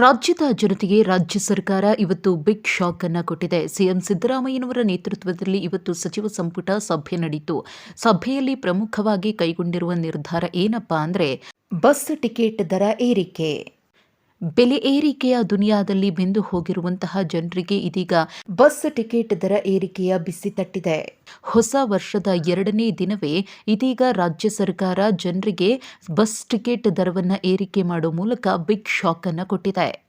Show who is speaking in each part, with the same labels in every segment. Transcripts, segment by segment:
Speaker 1: ರಾಜ್ಯದ ಜನತೆಗೆ ರಾಜ್ಯ ಸರ್ಕಾರ ಇವತ್ತು ಬಿಗ್ ಶಾಕ್ ಅನ್ನು ಕೊಟ್ಟಿದೆ. ಸಿಎಂ ಸಿದ್ದರಾಮಯ್ಯನವರ ನೇತೃತ್ವದಲ್ಲಿ ಇವತ್ತು ಸಚಿವ ಸಂಪುಟ ಸಭೆ ನಡೆಯಿತು ಸಭೆಯಲ್ಲಿ ಪ್ರಮುಖವಾಗಿ ಕೈಗೊಂಡಿರುವ ನಿರ್ಧಾರ ಏನಪ್ಪಾ ಅಂದರೆ, ಬಸ್ ಟಿಕೆಟ್ ದರ ಏರಿಕೆ. ಬೆಲೆ ಏರಿಕೆಯ ದುನಿಯಾದಲ್ಲಿ ಬೆಂದು ಹೋಗಿರುವಂತಹ ಜನರಿಗೆ ಇದೀಗ ಬಸ್ ಟಿಕೆಟ್ ದರ ಏರಿಕೆಯ ಬಿಸಿ ತಟ್ಟಿದೆ. ಹೊಸ ವರ್ಷದ ಎರಡನೇ ದಿನವೇ ಇದೀಗ ರಾಜ್ಯ ಸರ್ಕಾರ ಜನರಿಗೆ ಬಸ್ ಟಿಕೆಟ್ ದರವನ್ನು ಏರಿಕೆ ಮಾಡುವ ಮೂಲಕ ಬಿಗ್ ಶಾಕ್ ಅನ್ನು ಕೊಟ್ಟಿದೆ.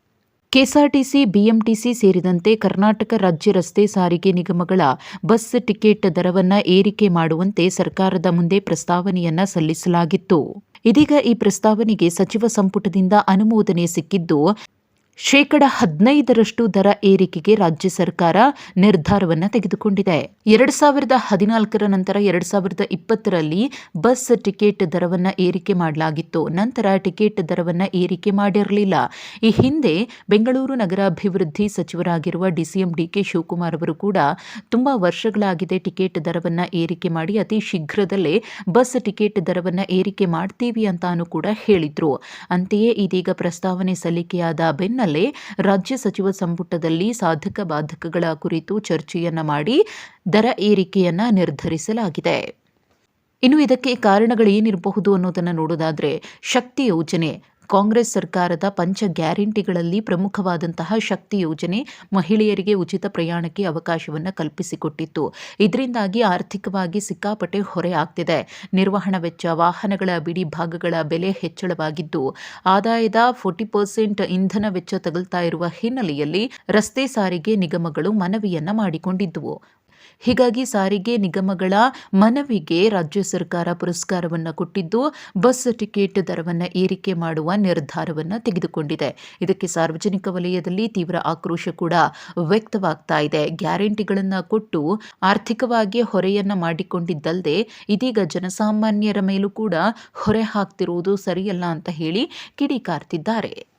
Speaker 1: ಕೆಎಸ್ಆರ್ಟಿಸಿ, ಬಿಎಂಟಿಸಿ ಸೇರಿದಂತೆ ಕರ್ನಾಟಕ ರಾಜ್ಯ ರಸ್ತೆ ಸಾರಿಗೆ ನಿಗಮಗಳ ಬಸ್ ಟಿಕೆಟ್ ದರವನ್ನು ಏರಿಕೆ ಮಾಡುವಂತೆ ಸರ್ಕಾರದ ಮುಂದೆ ಪ್ರಸ್ತಾವನೆಯನ್ನ ಸಲ್ಲಿಸಲಾಗಿತ್ತು. ಇದೀಗ ಈ ಪ್ರಸ್ತಾವನೆಗೆ ಸಚಿವ ಸಂಪುಟದಿಂದ ಅನುಮೋದನೆ ಸಿಕ್ಕಿದ್ದು ಶೇಕಡ ಹದಿನೈದರಷ್ಟು ದರ ಏರಿಕೆಗೆ ರಾಜ್ಯ ಸರ್ಕಾರ ನಿರ್ಧಾರವನ್ನು ತೆಗೆದುಕೊಂಡಿದೆ. ಎರಡು ಸಾವಿರದ ಹದಿನಾಲ್ಕರ ನಂತರ ಎರಡು ಸಾವಿರದ ಇಪ್ಪತ್ತರಲ್ಲಿ ಬಸ್ ಟಿಕೆಟ್ ದರವನ್ನು ಏರಿಕೆ ಮಾಡಲಾಗಿತ್ತು. ನಂತರ ಟಿಕೆಟ್ ದರವನ್ನು ಏರಿಕೆ ಮಾಡಿರಲಿಲ್ಲ. ಈ ಹಿಂದೆ ಬೆಂಗಳೂರು ನಗರಾಭಿವೃದ್ಧಿ ಸಚಿವರಾಗಿರುವ ಡಿಸಿಎಂ ಡಿಕೆ ಶಿವಕುಮಾರ್ ಅವರು ಕೂಡ ತುಂಬಾ ವರ್ಷಗಳಾಗಿದೆ ಟಿಕೆಟ್ ದರವನ್ನು ಏರಿಕೆ ಮಾಡಿ, ಅತಿ ಶೀಘ್ರದಲ್ಲೇ ಬಸ್ ಟಿಕೆಟ್ ದರವನ್ನು ಏರಿಕೆ ಮಾಡ್ತೀವಿ ಅಂತಾನು ಕೂಡ ಹೇಳಿದ್ರು. ಅಂತೆಯೇ ಇದೀಗ ಪ್ರಸ್ತಾವನೆ ಸಲ್ಲಿಕೆಯಾದ ಬೆನ್ನ ಬೆನ್ನಲ್ಲೇ ರಾಜ್ಯ ಸಚಿವ ಸಂಪುಟದಲ್ಲಿ ಸಾಧಕ ಬಾಧಕಗಳ ಕುರಿತು ಚರ್ಚೆಯನ್ನ ಮಾಡಿ ದರ ಏರಿಕೆಯನ್ನ ನಿರ್ಧರಿಸಲಾಗಿದೆ. ಇನ್ನು ಇದಕ್ಕೆ ಕಾರಣಗಳೇನಿರಬಹುದು ಅನ್ನೋದನ್ನು ನೋಡೋದಾದರೆ ಶಕ್ತಿ ಯೋಜನೆ ಕಾಂಗ್ರೆಸ್ ಸರ್ಕಾರದ ಪಂಚ ಗ್ಯಾರಂಟಿಗಳಲ್ಲಿ ಪ್ರಮುಖವಾದಂತಹ ಶಕ್ತಿ ಯೋಜನೆ ಮಹಿಳೆಯರಿಗೆ ಉಚಿತ ಪ್ರಯಾಣಕ್ಕೆ ಅವಕಾಶವನ್ನು ಕಲ್ಪಿಸಿಕೊಟ್ಟಿತ್ತು. ಇದರಿಂದಾಗಿ ಆರ್ಥಿಕವಾಗಿ ಸಿಕ್ಕಾಪಟ್ಟೆ ಹೊರೆ ಆಗ್ತಿದೆ. ನಿರ್ವಹಣಾ ವೆಚ್ಚ, ವಾಹನಗಳ ಬಿಡಿ ಭಾಗಗಳ ಬೆಲೆ ಹೆಚ್ಚಳವಾಗಿದ್ದು, ಆದಾಯದ ಫೋರ್ಟಿ ಪರ್ಸೆಂಟ್ ಇಂಧನ ವೆಚ್ಚ ತಗುಲ್ತಾ ಇರುವ ಹಿನ್ನೆಲೆಯಲ್ಲಿ ರಸ್ತೆ ಸಾರಿಗೆ ನಿಗಮಗಳು ಮನವಿಯನ್ನ ಮಾಡಿಕೊಂಡಿದ್ದುವು ಹೀಗಾಗಿ ಸಾರಿಗೆ ನಿಗಮಗಳ ಮನವಿಗೆ ರಾಜ್ಯ ಸರ್ಕಾರ ಪುರಸ್ಕಾರವನ್ನು ಕೊಟ್ಟಿದ್ದು, ಬಸ್ ಟಿಕೆಟ್ ದರವನ್ನು ಏರಿಕೆ ಮಾಡುವ ನಿರ್ಧಾರವನ್ನು ತೆಗೆದುಕೊಂಡಿದೆ. ಇದಕ್ಕೆ ಸಾರ್ವಜನಿಕ ವಲಯದಲ್ಲಿ ತೀವ್ರ ಆಕ್ರೋಶ ಕೂಡ ವ್ಯಕ್ತವಾಗ್ತಾ ಇದೆ. ಗ್ಯಾರಂಟಿಗಳನ್ನು ಕೊಟ್ಟು ಆರ್ಥಿಕವಾಗಿ ಹೊರೆಯನ್ನ ಮಾಡಿಕೊಂಡಿದ್ದಲ್ಲದೆ ಇದೀಗ ಜನಸಾಮಾನ್ಯರ ಮೇಲೂ ಕೂಡ ಹೊರೆ ಹಾಕ್ತಿರುವುದು ಸರಿಯಲ್ಲ ಅಂತ ಹೇಳಿ ಕಿಡಿಕಾರ್ತಿದ್ದಾರೆ.